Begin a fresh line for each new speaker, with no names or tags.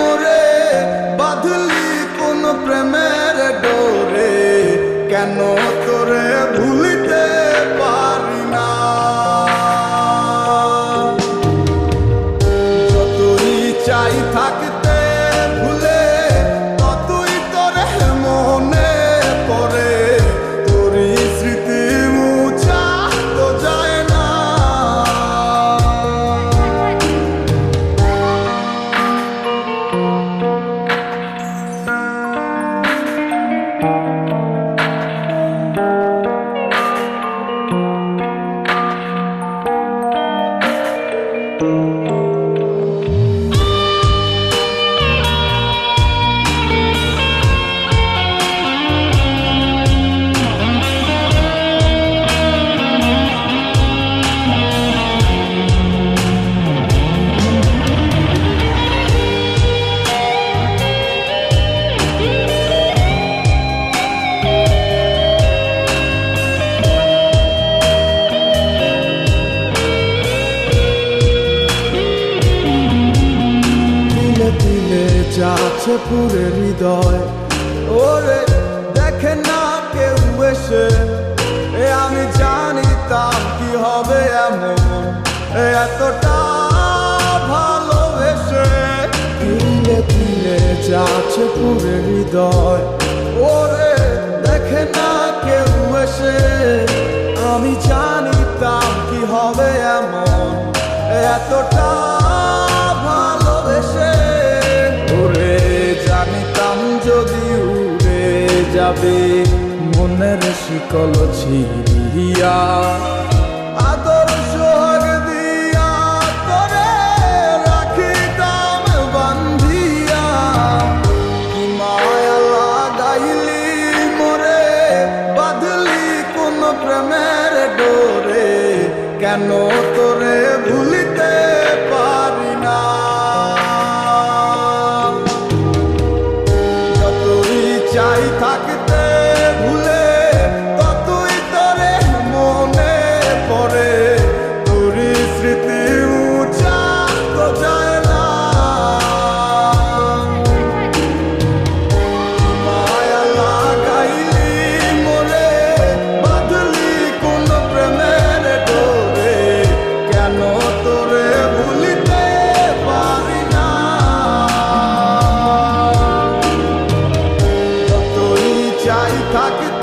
মোরে বাঁধলি কোন প্রেমের ডোরে? কেন তোরে ভুলিতে পারি না? যতই চাই থাকতে Thank you. যাচ্ছে পুরে হৃদয়। ওরে, দেখে না কেউ এসে। এ আমি জানিতাম কি হবে এমন। এতটা ভালোবেসে। তিলে তিলে যাচ্ছে পুরে হৃদয়। ওরে, দেখে না কেউ এসে। আমি জানিতাম কি হবে এমন। এতটা জানিতাম যদি উড়ে যাবে, মনের শিকল ছিড়িয়া। আদর সোহাগ দিয়া বান্ধিয়া। মায়া মোরে, বাঁধলি কোন প্রেমের ডোরে। কেন Tá, tá, Itaqui